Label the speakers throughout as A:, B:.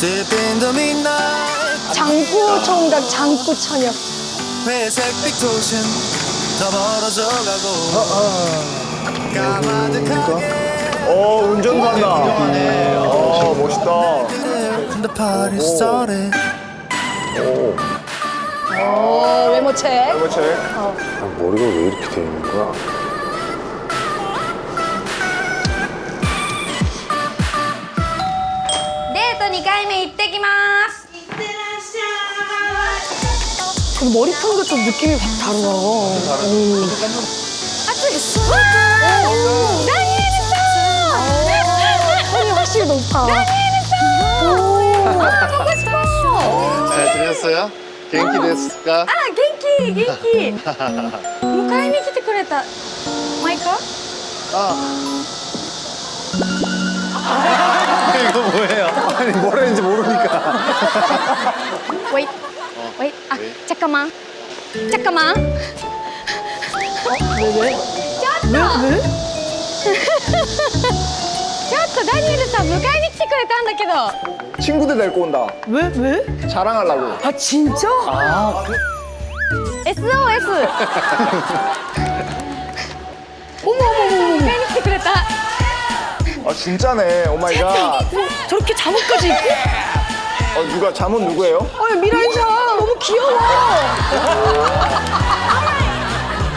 A: Deep in the midnight
B: 장구 총각 장구 처녀.
A: 회색 빛 도심 더 멀어져 가고 까마득하게
C: 어 운전관다. 어 멋있다.
A: The party started
B: 어 외모 책.
C: 이거 책.
D: 머리가 왜 이렇게 돼 있는 거야?
E: ート2回目行ってきます。
B: 그 머리 핀 것도 느낌이 확 다르다. 톤이 확실히 높아.
D: 잘 지냈어요? genki desu ka?
E: あ、元気、元気。迎えに来てくれた。マイク？
D: 이거 뭐예요?
C: 아니 뭐라 했는지 모르니까.
E: wait, wait. 아, 잠깐만. 잠깐만.
B: 왜 왜?
E: ちょっと。
B: 왜?
E: ちょっとダニエルさん迎えに来てくれたんだけど。
C: 친구들 데리고 온다.
B: 왜 왜?
C: 자랑하려고.
B: 아 진짜?
E: SOS.
C: 아 진짜네. 오 마이 갓.
B: 저렇게 잠옷까지 입고?
C: 어 누가 잠은 누구예요?
B: 아니 미란샤 너무 귀여워.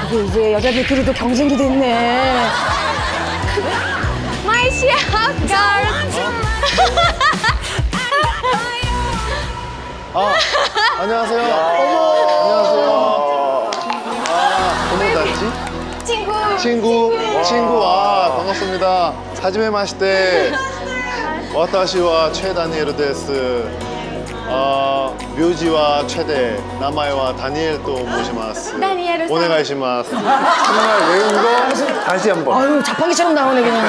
B: 이게 이제 여자들끼리도 경쟁이 됐네.
E: 마이 시아 걸.
D: 아, 안녕하세요. 안녕하세요. 아, 오늘 났지?
E: 친구,
D: 친구, 와, 반갑습니다. 하지메 마시테, 와타시와 최다니엘 데스, 아, 어, 묘지와 최대, 나마이와 다니엘 또 모시마스.
E: 다니엘 상.
D: 오네가이시마스. 정말 외운 거 다시 한번.
B: 아유 자판기처럼 나오네 그냥.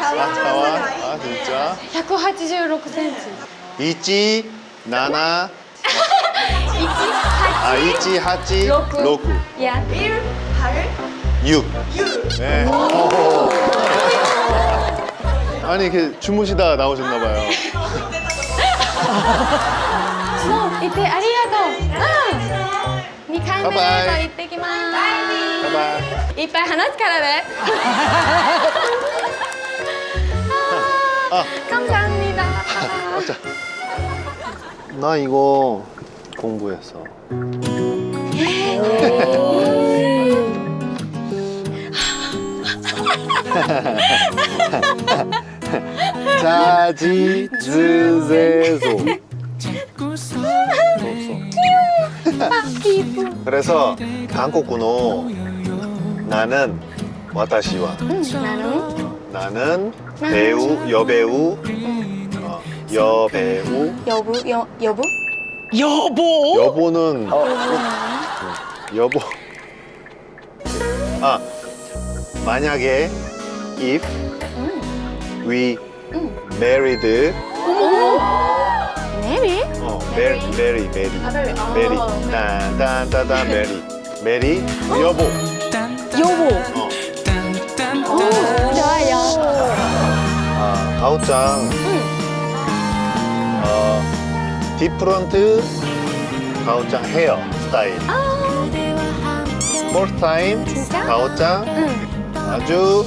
D: 아, 가와, 아, 진짜.
E: 186cm.
D: 있지, 그 나나, 1 아, 있지, 하지, 6. 로쿠.
E: 야, 1, 8,
D: 6. 네. 아니 이렇게 주무시다 나오셨나 봐요.
E: 뭐 어, 이때 아리가도. 응. 니카메 바이바이. 이때 기마.
D: 바이바이.
E: 이빨 하나 스카라네. 아.
D: 아,
E: 감사합니다.
D: 자. 나 이거 공부했어. 예. 자지즈제소. 그래서 한국군어 나는 와타시와.
E: 나는
D: 나는 배우 여배우 어, 여배우.
E: 여부 여 여부?
B: 여보?
D: 여보는 여보. 아 만약에 if we married
E: 메리
D: 어 marry marry marry marry 딴딴딴딴 marry marry 여보
B: 여보.
D: 어
E: 좋아요.
D: 아, 가오짱. 어, 디프런트 가오짱 헤어 스타일. First time
E: 진짜?
D: 가오짱 아주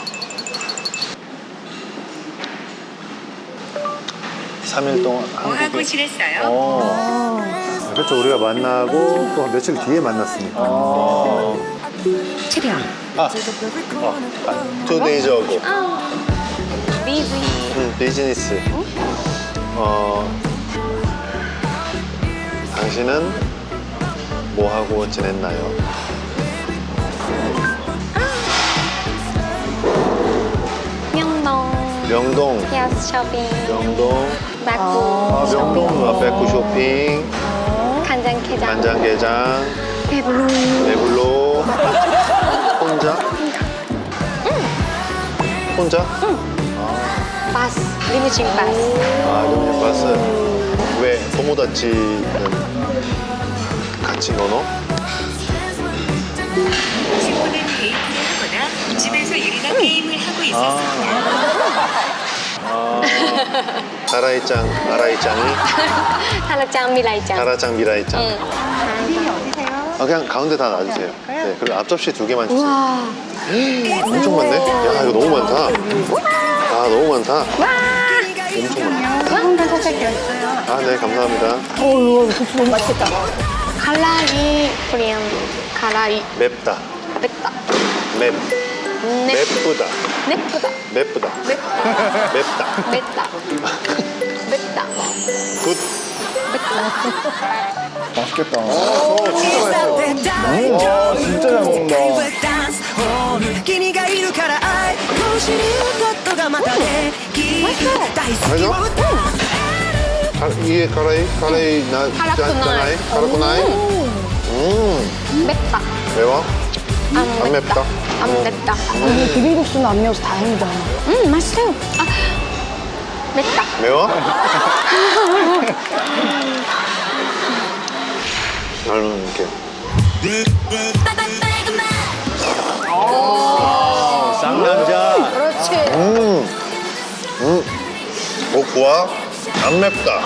D: 3일 동안 한국에 어. 그렇죠 우리가 만나고 또 며칠 뒤에 만났으니까
E: 체리야.
D: 아, 어, 투 데이즈 어고
E: 비지.
D: 응, 비즈니스 어, 당신은 뭐 하고 지냈나요?
E: 명동.
D: 명동
E: 피아스 쇼핑.
D: 명동 아, 명동
E: 쇼핑.
D: 아, 백구 쇼핑
E: 간장 캐치. 간장게장.
D: 간장게장,
E: 배불러.
D: 배불로, 혼자? 혼자?
E: 바스. 리무진 바스.
D: 아, 너무 예뻤어. 왜 도모다치는 같이 노노?
F: 친구는 데이트를 하거나 집에서 유리나 게임을 하고 있었습니다.
D: 아, 아라이짱, 아라이짱이,
E: 하나짱, 미라이짱.
D: 아라짱, 미라이짱.
E: 응.
D: 아, 그냥 가운데 다 놔주세요. 네, 그리고 앞접시 두 개만 주세요.
E: 와.
D: 엄청 많네? 야, 이거 너무 많다. 아, 너무 많다. 엄청 많다.
E: 한번 살짝요.
D: 아, 네, 감사합니다.
E: 카라이 코리안. 카라이.
D: 맵다.
E: 맵다.
D: 맵.
E: 네.
D: 맵쁘다.
E: 맵쁘다.
D: 맵쁘다. 맵다.
E: 맵다. 맵다.
C: 맵다. 굿. 맵다.
A: 맛있겠다. 오, 오, 진짜 맛있어. 음, 와, 진짜 잘 먹는다. 맛있어.
D: 아, 이게 카라이? 카라이 나
E: 카라쿠나이?
D: 카라쿠나이? 음.
E: 맵다.
D: 매워?
E: 안
D: 맵다.
E: 안 맵다.
B: 비빔국수는 안 매워서 다행이다.
E: 음, 맛있어요. 아, 맵다.
D: 매워? 닮은 이렇게.
C: 쌍남자.
B: 그렇지.
D: 음, 음, 복구와 안 맵다.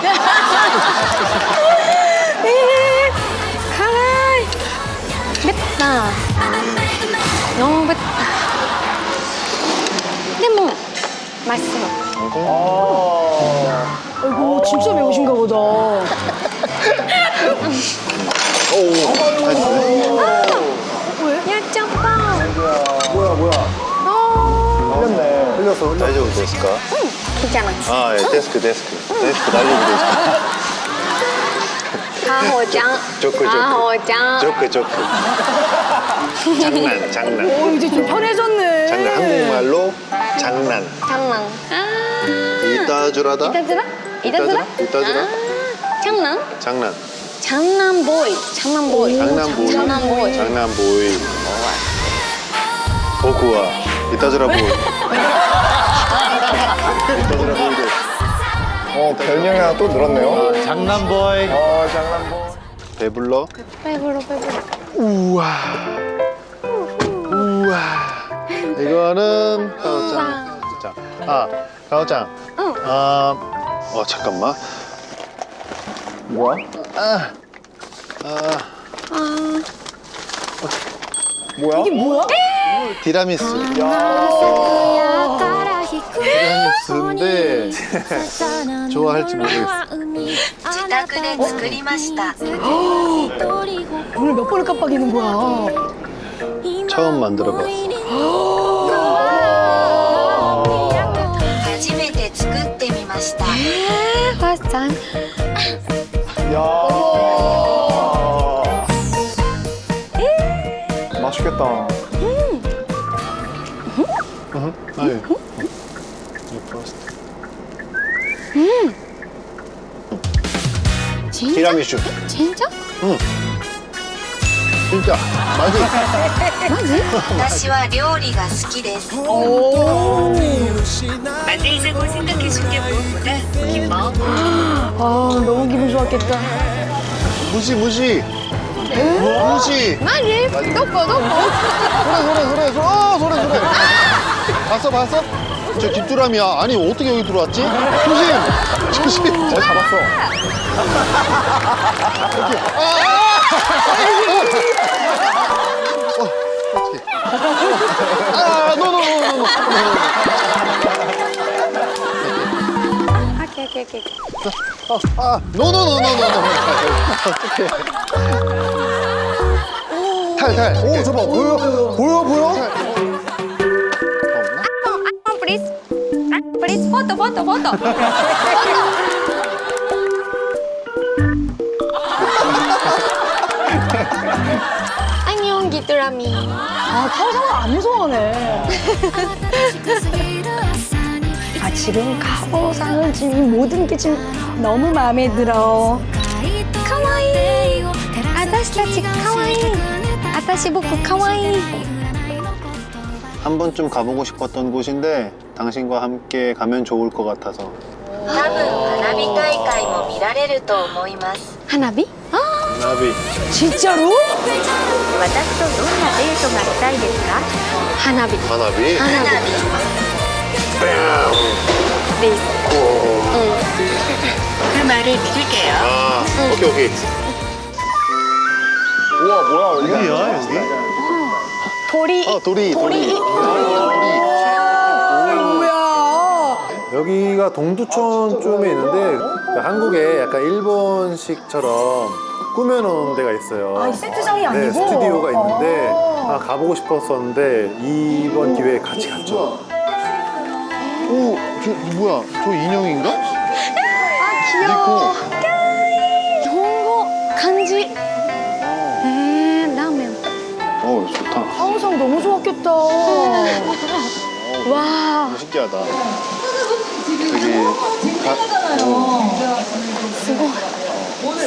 E: 카라이. 맵다. 너무. 근데 뭐, 맛있어요.
B: 아이고, 진짜 매우신가 보다.
D: 오,
E: 야짬빵.
C: 뭐야, 뭐야.
E: 어,
C: 흘렸네. 흘렸어, 흘렸어.
D: 다이저브 데스까?
E: 괜찮아.
D: 아, 예, 데스크, 데스크. 데스크 데스크.
E: 가호장.
D: 조크, 조크.
E: 가호장.
D: 조크, 조크. 장난, 장난.
B: 오, 이제 좀 편해졌네.
D: 장난, 한국말로 장난.
E: 장난. 아.
D: 이따 주라다?
E: 이따즈라? 이따즈라?
D: 이따즈라?
E: 아, 장난?
D: 장난.
E: 장난 보이. 장난 보이.
D: 장난 보이.
E: 장난 보이.
D: 장난 보이. 보구와 이따주라 보이. 이따주라 보이도.
C: 어, 별명이 하나 또 늘었네요.
D: 장난보이.
C: 어, 장난보.
D: 배불러?
E: 배불러 배불러.
D: 우와. 우와. 이거는 가오짱. 진짜. 아, 가오짱.
E: 응.
D: 아, 어 잠깐만.
C: 뭐야?
D: 아, 아,
E: 아.
C: 뭐야?
B: 이게 뭐야?
D: 디라미스. 디 라미스인데 좋아할지 모르겠어.
F: 自宅で作りました。
B: 오늘 몇 번을 깜빡이는 거야.
D: 처음 만들어봤어.
F: 初めて作ってみました。
E: 화상.
C: 야. 맛있겠다.
D: 아유.
E: 진짜?
D: 티라미슈.
E: 진짜?
D: 진짜 맛이
F: 私は料理が好きです。 만들자고 생각해 준 게 무엇보다 기뻐.
B: 아, 너무 기분 좋았겠다.
D: 무시 무시. 무시.
E: 아니, 너꺼 너꺼.
D: 소래 소래 소래 어 소래 소래. 봤어 봤어? 저 뒷두람이야. 아니 어떻게 여기 들어왔지? 조심 조심.
C: 잘 잡았어.
D: 아.
E: 오케이 오케이 오케이.
D: 아 노노노노노노. 탈탈.
C: 오, 저봐. 보여? 보여, 보여?
E: 아, please. 아, please 포토 포토 포토. 포토. 안녕 기뚜라미.
B: 아, 타오상을 안 무서워하네. 아, 지금 가오상은 지금 모든 게 지금 너무 마음에 들어.
E: 카와이.
B: 私僕可愛い
D: 한 번쯤 가보고 싶었던 곳인데 당신과 함께 가면 좋을 것 같아서
F: 多分花火大会も見られると思います
B: 花火
D: 나비
B: 진짜로?
F: 私とどんなデートがしたいですか
B: 하나비
D: 하나비
B: 하나비
F: 그 말을 믿을게요
D: 아 오케이 오케이
C: 우와 뭐야 여기?
D: 여기야 여기
B: 도리
D: 어 도리 도리 도리
B: 뭐야
G: 여기가 동두천 쪽에 있는데 한국에 약간 일본식처럼 꾸며놓은 데가 있어요.
B: 아, 이 세트장이 아니고?
G: 네, 스튜디오가 있는데
B: 아.
G: 아, 가보고 싶었었는데 이번 기회에 같이 갔죠.
D: 오 저 뭐야? 저 인형인가?
B: 귀여워. 홍고. 간지. 에 라면
D: 어 좋다.
B: 항상 너무 좋았겠다. 와.
D: 너무 신기하다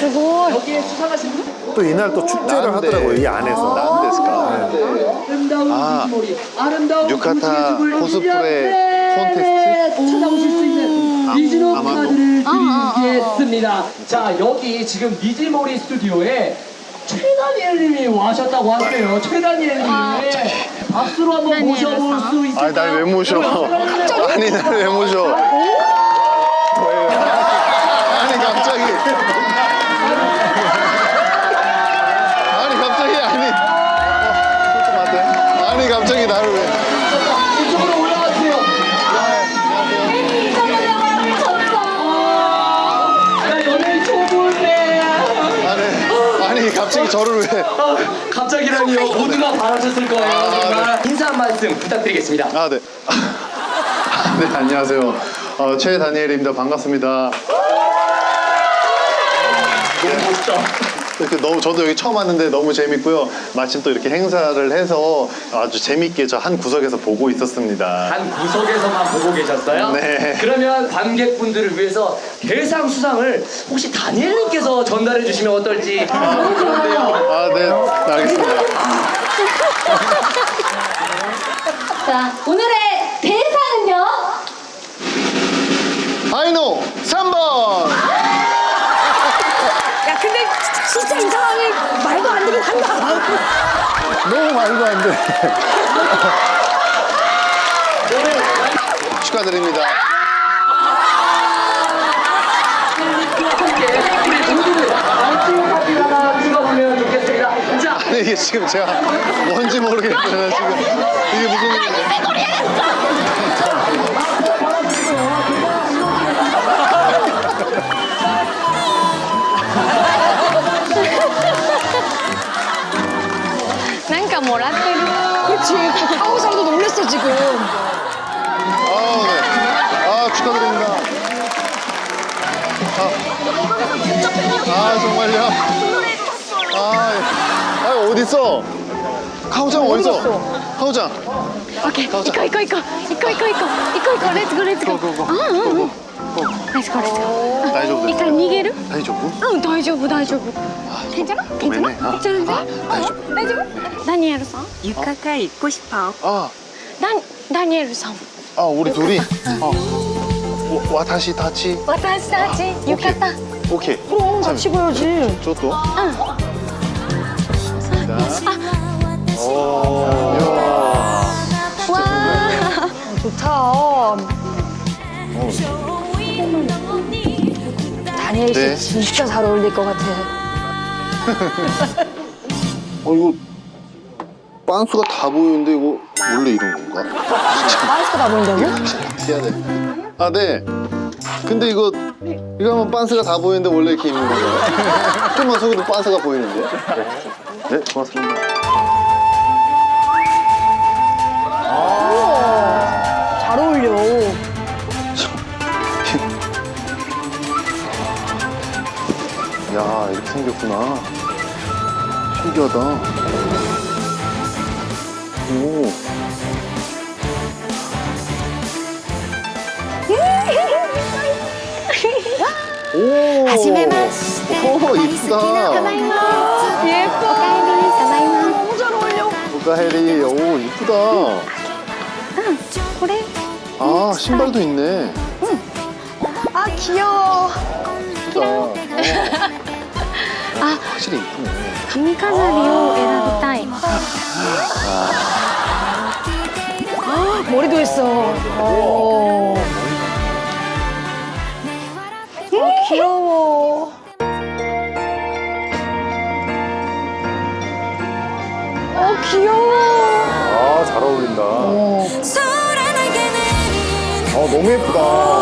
D: 여기 가,
B: 스고이
G: 또 이날 또 축제를
D: 난데.
G: 하더라고요 이 안에서.
D: 난데스까 아 유카타 코스프레 콘테스트
H: 찾아오실 수 있는 미즈노
D: 아마도.
H: 카드를 드리겠습니다. 자 여기 지금 미즈모리 스튜디오에 최다니엘님이 와셨다고 하네요. 최다니엘님 박수로 한번 모셔볼 수 있을까요?
D: 아니 날 왜 모셔 아니 날 왜 모셔 왜? 아니 갑자기 아니 갑자기 아니 어, 좀 맞대 아니 갑자기 나를 왜
H: 이쪽으로 연예인 초보인데
D: 아니 아니 갑자기 저를 왜
H: 갑자기라니요 모두가 바라셨을 거예요 정말 인사 한 말씀 부탁드리겠습니다.
D: 아, 네. 네, 안녕하세요. 어, 최다니엘입니다. 반갑습니다.
H: 너무 멋있다.
D: 이렇게 너무 저도 여기 처음 왔는데 너무 재밌고요. 마침 또 이렇게 행사를 해서 아주 재밌게 저 한 구석에서 보고 있었습니다.
H: 한 구석에서만 보고 계셨어요?
D: 네.
H: 그러면 관객분들을 위해서 대상 수상을 혹시 다니엘님께서 전달해 주시면 어떨지 너무 좋은데요.
D: 아, 네, 알겠습니다.
E: 자 오늘의 대상은요
D: 아이노 3번.
B: 진짜 이 상황이 말도 안 되긴 한다
D: 너무 말도 안 돼. 축하드립니다.
H: 자,
D: 아니, 이게 지금 제가 뭔지 모르겠어요. 지금 이게 무슨 일이에 요?
B: 뭔가 몰랐대요 그렇지 그 카오상도 놀랬어 지금
D: 아, 네. 아, 축하드립니다. 아, 아 정말요? 아, 예. 아, 어딨어? 카오장 어딨어? 카오장.
B: 오케이 이거
D: 가자.
B: 이거 이거 이거 이거 이거 이거 이거 렛츠고 렛츠고
D: 고고고. 고고.
B: 렛츠고 렛츠고
D: 다이조부
B: 이거. 니게르?
D: 다이조부?
B: 응 다이조부 괜찮아? 어, 괜찮아?
D: 어.
B: 괜찮은데?
D: 아,
B: 어? 나지금? 다니엘 선.
F: 유카카 있고 싶어.
D: 아,
B: 난 다니엘 선.
D: 아 우리 둘이. 어. 와- 와 다시 다치.
B: 와타시 다치
D: 오케이. 유카타. 오케이.
B: 그럼 같이 봐야지.
D: 저도.
B: 자.
D: 오. 이야.
B: 와. 좋다. 어, 다니엘 씨
D: 네.
B: 진짜 잘 어울릴 것 같아.
D: 어, 이거. 빤스가 다 보이는데 이거 원래 이런 건가?
B: 마스크 다 보인다고?
D: 해야 돼. 아, 네. 근데 이거 이거 하면 빤스가 다 보이는데 원래 이렇게 입는 건가요? 조금만 속여도 빤스가 보이는데. 네, 네 고맙습니다. 생겼구나. 신기하다. 오. 오. 이쁘다.
B: 예뻐 너무 잘 어울려
D: 해리. 오 이쁘다. 아 신발도 있네.
B: 아 귀여워.
D: 예쁘다. 어. 확실히 이쁘네.
E: 髪飾りを選びたい
B: 머리도 했어. 어. 아, 귀여워. 어 귀여워.
G: 아, 잘 어울린다.
C: 아 너무 예쁘다.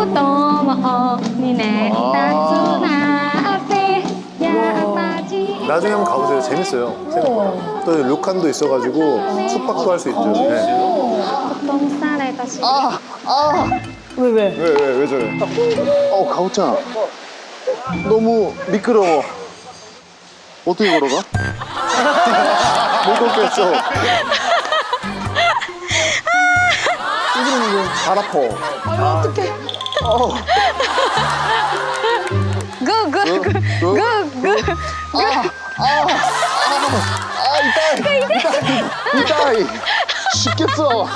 E: 것도 뭐
B: 어,
E: 없니네 아. 따순아 앞에 야빠지
G: 나중에 한번 가보세요. 재밌어요. 또 료칸도 있어가지고 숙박도 할 수 있죠. 아, 네.
E: 똥쌀에 다시
D: 아, 아.
B: 왜 왜?
C: 왜, 왜, 왜 저래?
D: 어, 가오짱. 너무 미끄러워. 어떻게 걸어가? 못 걷겠어.
C: 찌그러면 발 아파.
E: 아, 어떡해.
D: ーグーグー아 이따이 이따이 이따이 죽겠어. 어,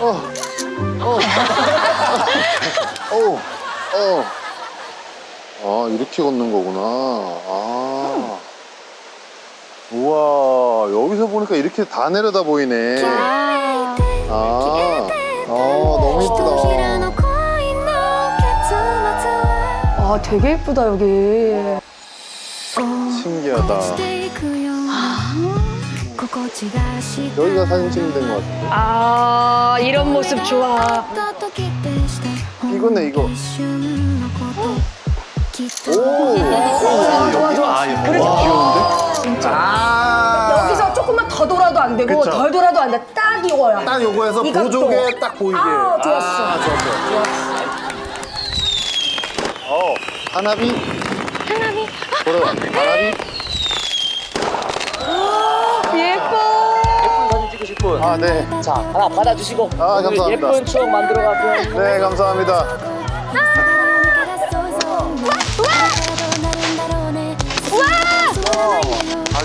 D: 어, 어, 어, 어. 아 이렇게 걷는 거구나. 아. 우와 여기서 보니까 이렇게 다 내려다 보이네. 아, 아 너무 이쁘다.
B: 아 되게 예쁘다 여기.
D: 신기하다. 여기가 사진 찍는 데인 것 같아.
B: 아 이런 모습 좋아.
D: 이거네 이거. 오.
B: 좋아 좋아. 그래서 되고
C: 그쵸.
B: 덜 돌아도 안 돼. 딱 이거야.
C: 딱 요거에서
B: 이것도.
C: 보조개 딱 보이게.
B: 아, 좋았어.
C: 아, 좋았어.
D: 어, 하나비. 하나비. 돌아와. 하나비.
B: 예뻐.
H: 예쁜 사진 찍으실 분.
D: 아, 네.
H: 자, 하나 받아주시고.
D: 아,
H: 오늘
D: 감사합니다.
H: 예쁜 추억 만들어가고.
D: 네, 감사합니다. 하지,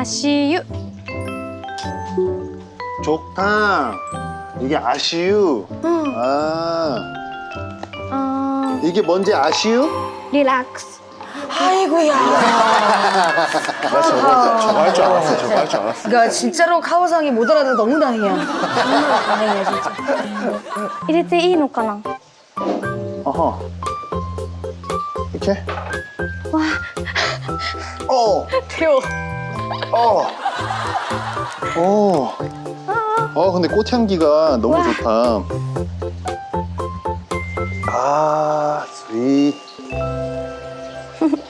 E: 足湯
D: 좋다. 이게 아시유.
E: うん
D: 아,
E: あ
D: 이게 뭔지 아시유?
E: ーリラックス
B: 아이고야.
C: 나 저거 저거 할 줄 알았어. 저거 할 줄 알았어.
B: 그러니까 진짜로 카오상이 못 알아서 너무 다행이야. 정말 다행이야 진짜.
E: 入れていいのかな
D: 어허. 이렇게? 어,
B: 태워.
D: 어. 어. 어, 근데 꽃향기가 너무 좋다. 아, 스윗.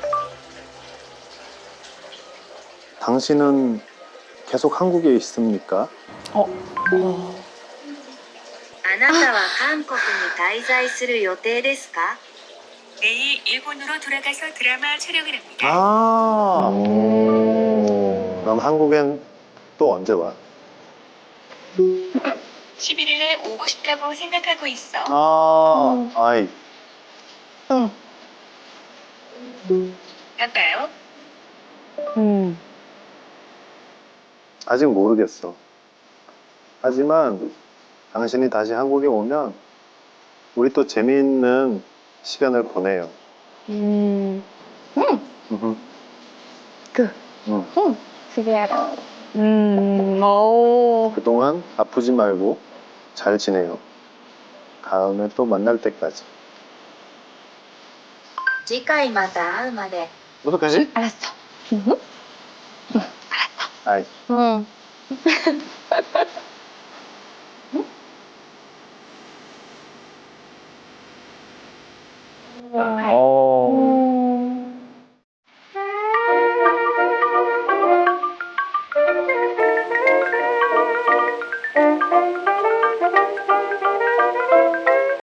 D: 당신은 계속 한국에 있습니까?
F: あなたは韓国に滞在する予定ですか 내일 일본으로 돌아가서 드라마 촬영을 합니다.
D: 아. 그럼 한국엔 또 언제 와?
F: 11일에 오고 싶다고 생각하고 있어.
D: 아, 아이.
F: 갈까요?
B: 음.
D: 아직 모르겠어. 하지만 당신이 다시 한국에 오면 우리 또 재미있는 시간을 보내요.
B: 음.
D: 음.
E: 그.
D: 응.
E: す ぐやろう
B: 음. 오.
D: 그동안 아프지 말고 잘 지내요. 다음에 또 만날 때까지.
F: 次回また会うまで
D: 어떡하지?
E: 알았어
D: 아이.
E: 응